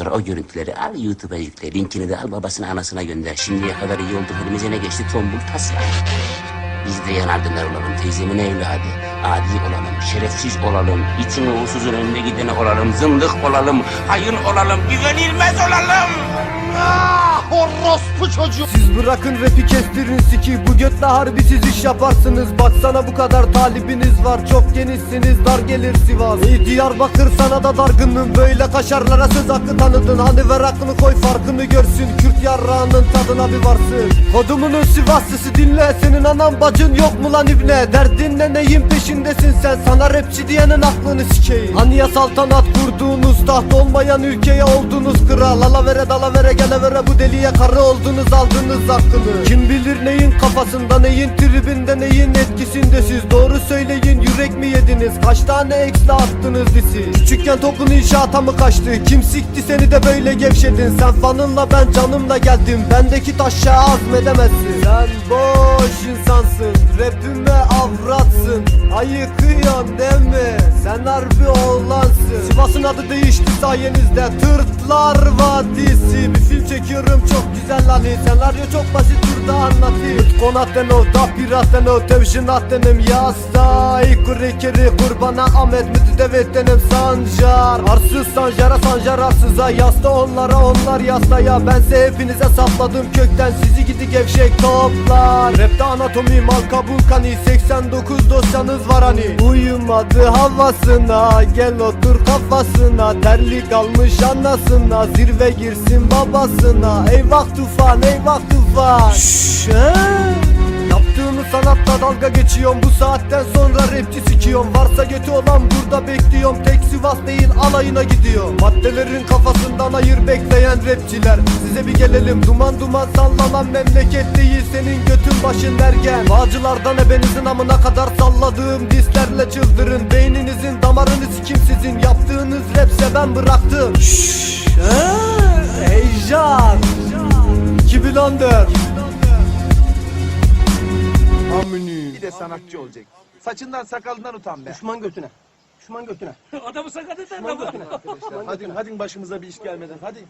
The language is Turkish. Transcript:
sonra o görüntüleri al YouTube'a yükle. Linkini de al babasına anasına gönder. Şimdiye kadar iyi olduk elimize ne geçti tombul tas yani. Biz de yanardınlar olalım teyzemin evladı. Adi olalım, şerefsiz olalım, itin uğursuzun önüne gideni olalım, zındık olalım, hayın olalım, güvenilmez olalım. Ah orospu çocuğu. Siz bırakın rapi kestirin siki. Bu götle harbi siz iş yaparsınız. Baksana bu kadar talibiniz var. Çok genişsiniz. Dar gelir Sivas. Ey Diyarbakır sana da dargınım. Böyle kaşarlara söz hakkı tanıdın. Hani ver aklını koy farkını görsün. Kürt yarrağının tadına bir varsın. Kodumunun Sivaslısı dinle. Senin anan bacın yok mu lan ibne? Derdin ne neyin peşindesin sen? Sana rapçi diyenin aklını sikeyim. Hani ya saltanat kurduğunuz Taht olmayan ülkeye oldunuz kral? Alavere dalavere gelevere deliye karı oldunuz aldınız hakkını. Kim bilir neyin kafasında neyin tribinde neyin etkisinde siz? Doğru söyleyin yürek mi yediniz? Kaç tane eksle attınız disi Küçükken topun inşaata mı kaçtı? Kim sikti seni de böyle gevşedin? Sen fanınla ben canımla geldim. Bendeki taşa azmedemezsin. Sen boş insansın Rapime avratsın. Ayıkıyorsun değil mi? Sen harbi oğlansın. Sivas'ın adı değişti sayenizde. Tırtlar Vadisi Film çekiyorum çok güzel hani Senaryo çok basit burada anlatayım. Konaten o da piraten o Tevşin attenim yasta İkuri kiri kurbana Ahmet mütüdevettenim Sancar Arsız Sancar'a Sancar arsıza Yasta onlara onlar yastaya Bense hepinize sapladım kökten. Sizi gidi gevşek toplar. Rapte anatomi mal kabul kani. 89 dosyanız var hani. Uyumadı havasına Gel otur kafasına. Terlik almış anasına. Zirve girsin babasına Eyvah tufan eyvah tufan. Şşş? Yaptığımı sanatla dalga geçiyorum. Bu saatten sonra rapçi sikiyorum. Varsa götü olan burada bekliyorum. Tek Sivas değil alayına gidiyor Maddelerin kafasından hayır bekleyen rapçiler. Size bir gelelim. Duman duman sallanan memleket değil Senin götün başın ergen Bağcılardan ebenizin amına kadar salladığım dislerle çıldırın. Beyninizin damarını sikim sizin Yaptığınız rapse ben bıraktım. Şşş? Heyecan 2014 Amini Bir de sanatçı olacak. Saçından sakalından utan be. Düşman götüne. Düşman götüne. Adamı sakat eder Düşman götüne. Hadi, hadi başımıza bir iş gelmeden hadi.